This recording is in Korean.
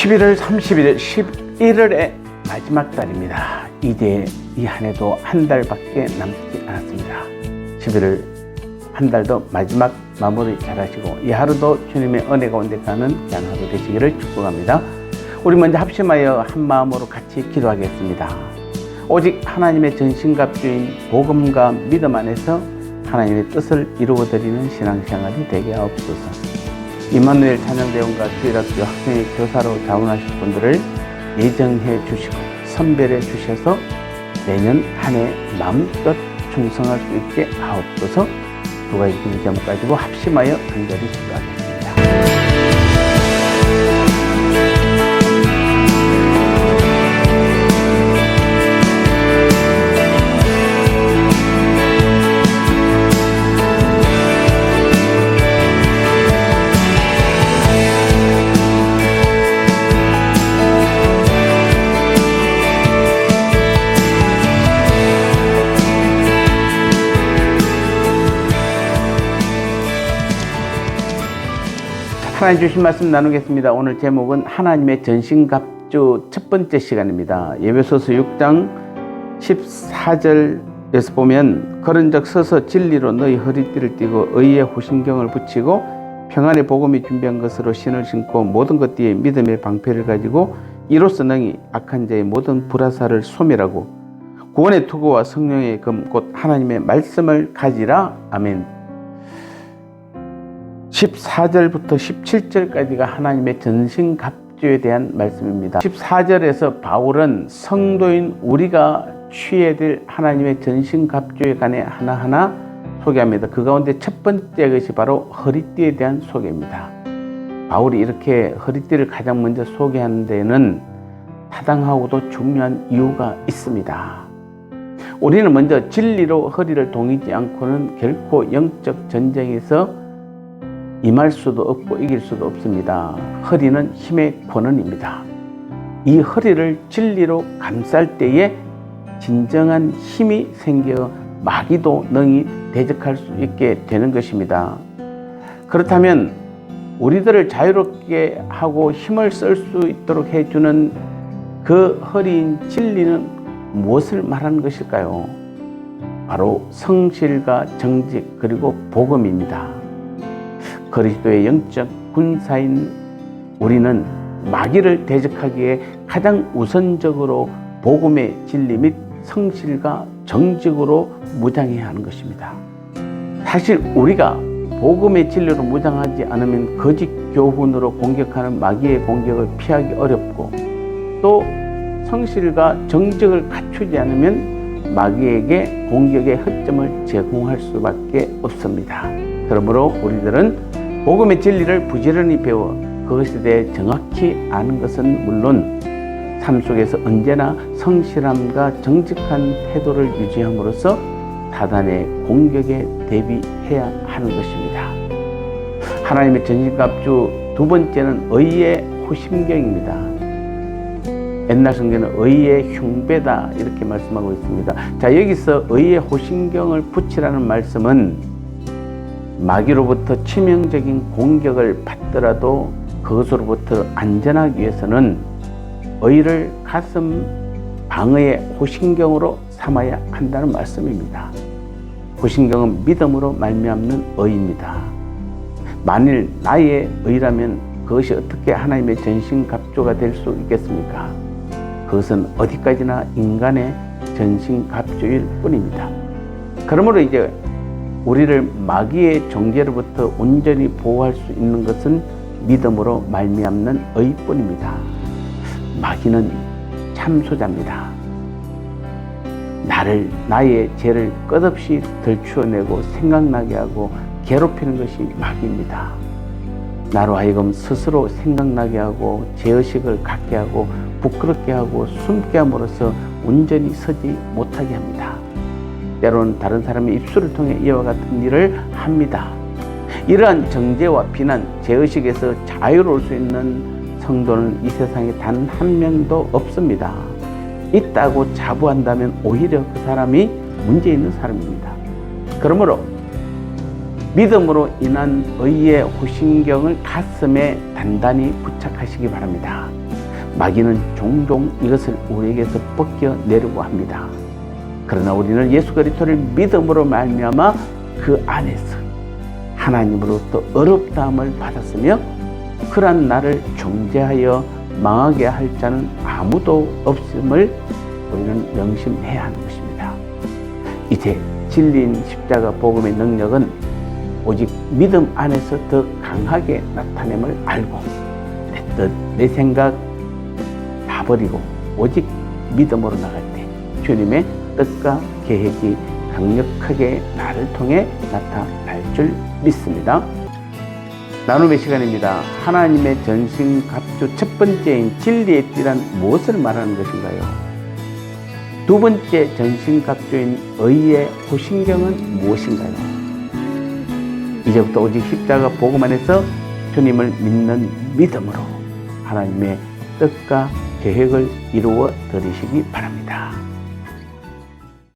11월 31일 11월의 마지막 달입니다. 이제 이 한 해도 한 달밖에 남지 않았습니다. 11월 한 달도 마지막 마무리 잘 하시고 이 하루도 주님의 은혜 가운데 가는 귀한 하루 되시기를 축복합니다. 우리 먼저 합심하여 한 마음으로 같이 기도하겠습니다. 오직 하나님의 전신갑주인 복음과 믿음 안에서 하나님의 뜻을 이루어드리는 신앙생활이 되게 하옵소서. 이만누엘 찬양대원과 주일학교 학생의 교사로 자원하실 분들을 예정해 주시고 선별해 주셔서 내년 한 해 마음껏 충성할 수 있게 하옵소서 기도 제목 가지고 합심하여 간절히 기도하겠습니다. 하나님 주신 말씀 나누겠습니다. 오늘 제목은 하나님의 전신갑주 첫 번째 시간입니다. 예배소서 6장 14절에서 보면 그런 적 서서 진리로 너희 허리띠를 띠고 의의 호신경을 붙이고 평안의 복음이 준비한 것으로 신을 신고 모든 것 뒤에 믿음의 방패를 가지고 이로써 능히 악한 자의 모든 불화사를 소멸하고 구원의 투구와 성령의 금곧 하나님의 말씀을 가지라 아멘. 14절부터 17절까지가 하나님의 전신갑주에 대한 말씀입니다. 14절에서 바울은 성도인 우리가 취해야 될 하나님의 전신갑주에 관해 하나하나 소개합니다. 그 가운데 첫 번째 것이 바로 허리띠에 대한 소개입니다. 바울이 이렇게 허리띠를 가장 먼저 소개하는 데는 타당하고도 중요한 이유가 있습니다. 우리는 먼저 진리로 허리를 동이지 않고는 결코 영적 전쟁에서 임할 수도 없고 이길 수도 없습니다. 허리는 힘의 권원입니다. 이 허리를 진리로 감쌀 때에 진정한 힘이 생겨 마귀도 능히 대적할 수 있게 되는 것입니다. 그렇다면 우리들을 자유롭게 하고 힘을 쓸 수 있도록 해주는 그 허리인 진리는 무엇을 말하는 것일까요? 바로 성실과 정직 그리고 복음입니다. 그리스도의 영적 군사인 우리는 마귀를 대적하기에 가장 우선적으로 복음의 진리 및 성실과 정직으로 무장해야 하는 것입니다. 사실 우리가 복음의 진리로 무장하지 않으면 거짓 교훈으로 공격하는 마귀의 공격을 피하기 어렵고 또 성실과 정직을 갖추지 않으면 마귀에게 공격의 허점을 제공할 수밖에 없습니다. 그러므로 우리들은 복음의 진리를 부지런히 배워 그것에 대해 정확히 아는 것은 물론 삶 속에서 언제나 성실함과 정직한 태도를 유지함으로써 사단의 공격에 대비해야 하는 것입니다. 하나님의 전신갑주 두 번째는 의의 호심경입니다. 옛날 성경은 의의 흉배다 이렇게 말씀하고 있습니다. 자 여기서 의의 호심경을 붙이라는 말씀은 마귀로부터 치명적인 공격을 받더라도 그것으로부터 안전하기 위해서는 의를 가슴 방어의 호신경으로 삼아야 한다는 말씀입니다. 호신경은 믿음으로 말미암는 의입니다. 만일 나의 의라면 그것이 어떻게 하나님의 전신갑주가 될 수 있겠습니까? 그것은 어디까지나 인간의 전신갑주일 뿐입니다. 그러므로 이제 우리를 마귀의 정죄로부터 온전히 보호할 수 있는 것은 믿음으로 말미암는 의뿐입니다. 마귀는 참소자입니다. 나를 나의 죄를 끝없이 들추어내고 생각나게 하고 괴롭히는 것이 마귀입니다. 나로 하여금 스스로 생각나게 하고 죄의식을 갖게 하고 부끄럽게 하고 숨게 함으로써 온전히 서지 못하게 합니다. 때로는 다른 사람의 입술을 통해 이와 같은 일을 합니다. 이러한 정죄와 비난, 죄의식에서 자유로울 수 있는 성도는 이 세상에 단 한 명도 없습니다. 있다고 자부한다면 오히려 그 사람이 문제 있는 사람입니다. 그러므로 믿음으로 인한 의의 호신경을 가슴에 단단히 부착하시기 바랍니다. 마귀는 종종 이것을 우리에게서 벗겨 내려고 합니다. 그러나 우리는 예수 그리스도를 믿음으로 말미암아 그 안에서 하나님으로부터 어렵다함을 받았으며 그러한 나를 정죄하여 망하게 할 자는 아무도 없음을 우리는 명심해야 하는 것입니다. 이제 진리인 십자가 복음의 능력은 오직 믿음 안에서 더 강하게 나타냄을 알고 내 뜻, 내 생각 다 버리고 오직 믿음으로 나갈 때 주님의 뜻과 계획이 강력하게 나를 통해 나타날 줄 믿습니다. 나눔의 시간입니다. 하나님의 전신갑주 첫 번째인 진리의 띠란 무엇을 말하는 것인가요? 두 번째 전신갑주인 의의 호신경은 무엇인가요? 이제부터 오직 십자가 복음 안에서 주님을 믿는 믿음으로 하나님의 뜻과 계획을 이루어 드리시기 바랍니다.